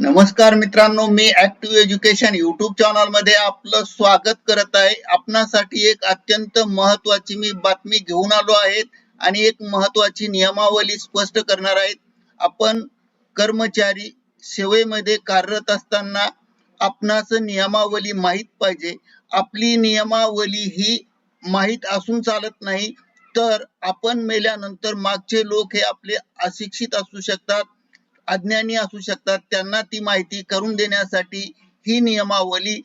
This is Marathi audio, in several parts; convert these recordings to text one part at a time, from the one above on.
नमस्कार मित्रांनो मी ऍक्टिव्ह एज्युकेशन युट्यूब चॅनलमध्ये आपलं स्वागत करत आहे. आपणासाठी एक अत्यंत महत्वाची मी बातमी घेऊन आलो आहे आणि एक महत्वाची नियमावली स्पष्ट करणार आहेत आपण कर्मचारी सेवेमध्ये कार्यरत असताना आपणास नियमावली माहीत पाहिजे. आपली नियमावली ही माहीत असून चालत नाही तर आपण मेल्यानंतर मागचे लोक हे आपले अशिक्षित असू शकतात. अज्ञानी असू शकतात. त्यांना ती माहिती करून देण्यासाठी ही नियमावली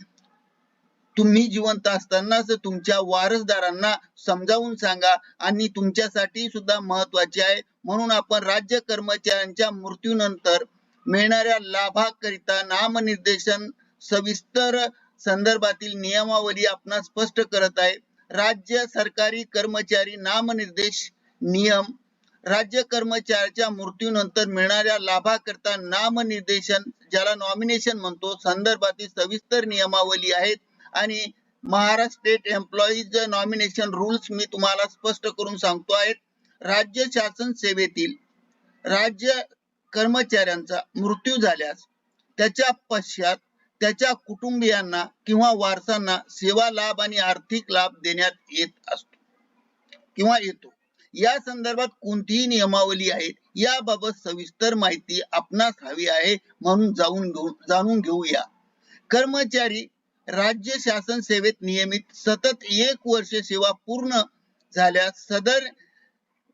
तुम्ही जिवंत असतानाच तुमच्या वारसदारांना समजावून सांगा आणि तुमच्यासाठी सुद्धा महत्वाची आहे. म्हणून आपण राज्य कर्मचाऱ्यांच्या मृत्यूनंतर मिळणाऱ्या लाभाकरिता नामनिर्देशन सविस्तर संदर्भातील नियमावली आपण स्पष्ट करत आहे. राज्य सरकारी कर्मचारी नामनिर्देश नियम राज्य कर्मचाऱ्याच्या मृत्यूनंतर मिळणाऱ्या लाभाकरता नामनिर्देशन ज्याला नॉमिनेशन म्हणतो संदर्भातील सविस्तर नियमावली आहेत. आणि Maharashtra State Employees Nomination Rules मी तुम्हाला स्पष्ट करून सांगतो आहे. राज्य शासन सेवेतील राज्य कर्मचाऱ्यांचा मृत्यू झाल्यास त्याच्या पश्चात त्याच्या कुटुंबियांना किंवा वारसांना सेवा लाभ आणि आर्थिक लाभ देण्यात येत असतो किंवा येतो. या संदर्भात कोणतीही नियमावली आहेत याबाबत सविस्तर माहिती आपणास हवी आहे म्हणून जाऊन घेऊ जाणून घेऊया. कर्मचारी राज्य शासन सेवेत नियमित सतत एक वर्ष सेवा पूर्ण झाल्यास सदर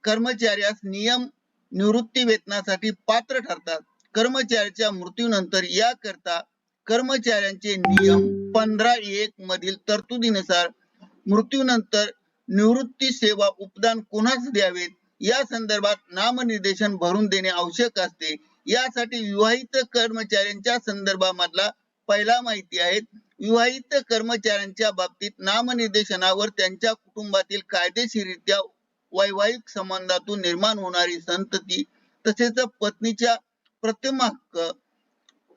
कर्मचाऱ्यास नियम निवृत्ती वेतनासाठी पात्र ठरतात. कर्मचाऱ्याच्या मृत्यूनंतर याकरता कर्मचाऱ्यांचे नियम पंधरा एक मधील तरतुदीनुसार मृत्यूनंतर निवृत्ती सेवा उपदान कोणास द्यावेत? या संदर्भात नामनिर्देशन भरून देणे आवश्यक असते. यासाठी विवाहित कर्मचाऱ्यांच्या संदर्भामधला पहिला माहिती आहे. विवाहित कर्मचाऱ्यांच्या बाबतीत नामनिर्देशनावर त्यांच्या कुटुंबातील कायदेशीरित्या वैवाहिक संबंधातून निर्माण होणारी संतती तसेच पत्नीच्या प्रथम हक्क.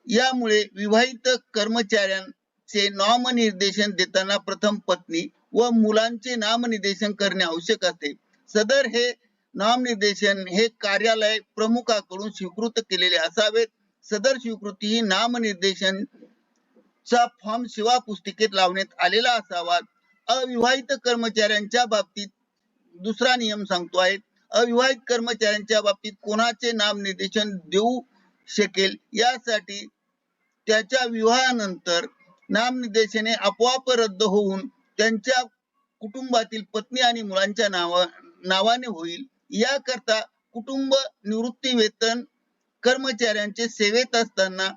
यामुळे विवाहित कर्मचाऱ्यांचे नामनिर्देशन देताना प्रथम पत्नी व मुलांचे नामनिर्देशन करणे आवश्यक असते. सदर हे नामनिर्देशन हे कार्यालय प्रमुखाकडून स्वीकृत केलेले असावेत. सदर स्वीकृती ही नामनिर्देशन चा फॉर्म सेवा पुस्तिकेत लावण्यात आलेला असावा. अविवाहित कर्मचाऱ्यांच्या बाबतीत दुसरा नियम सांगतो आहे. अविवाहित कर्मचाऱ्यांच्या बाबतीत कोणाचे नामनिर्देशन देऊ शकेल यासाठी त्याच्या विवाहानंतर नामनिर्देशने आपोआप रद्द होऊन त्यांच्या कुटुंबातील पत्नी आणि मुलांच्या नावा नावाने होईल. याकरता कुटुंब निवृत्ती वेतन कर्मचाऱ्यांचे सेवेत असताना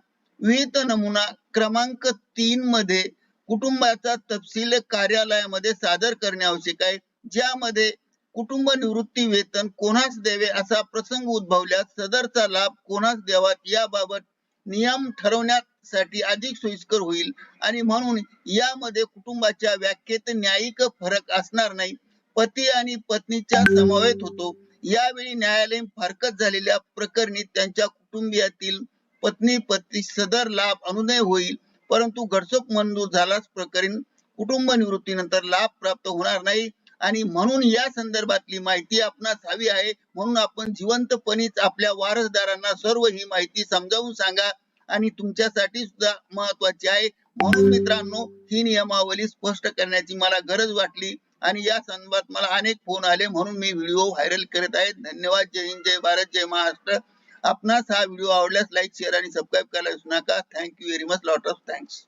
विहित नमुना क्रमांक तीन मध्ये कुटुंबाचा तपशील कार्यालयामध्ये सादर करणे आवश्यक आहे. ज्यामध्ये कुटुंब निवृत्ती वेतन कोणास द्यावे असा प्रसंग उद्भवल्यास सदरचा लाभ कोणास द्यावा याबाबत नियम ठरवण्यासाठी अधिक सोयीस्कर होईल. आणि म्हणून यामध्ये कुटुंबाच्या व्याख्येत न्यायिक फरक असणार नाही. पती आणि पत्नीच्या समावेत होतो. यावेळी न्यायालयीन फारकत झालेल्या प्रकरणी त्यांच्या कुटुंबियातील पत्नी पती सदर लाभ अनुनय होईल. परंतु घडसोक मंजूर झाल्यास प्रकरण कुटुंब निवृत्तीनंतर लाभ प्राप्त होणार नाही. आणि म्हणून या संदर्भातली माहिती आपणास हवी आहे. म्हणून आपण जिवंतपणीच आपल्या वारसदारांना सर्व ही माहिती समजावून सांगा आणि तुमच्यासाठी सुद्धा महत्वाची आहे. म्हणून मित्रांनो ही नियमावली स्पष्ट करण्याची मला गरज वाटली आणि या संदर्भात मला अनेक फोन आले. म्हणून मी व्हिडिओ व्हायरल करत आहे. धन्यवाद. जय हिंद जय भारत जय महाराष्ट्र. आपणास हा व्हिडिओ आवडल्यास लाईक शेअर आणि सबस्क्राईब करायला विसरू नका. Thank you very much lot of thanks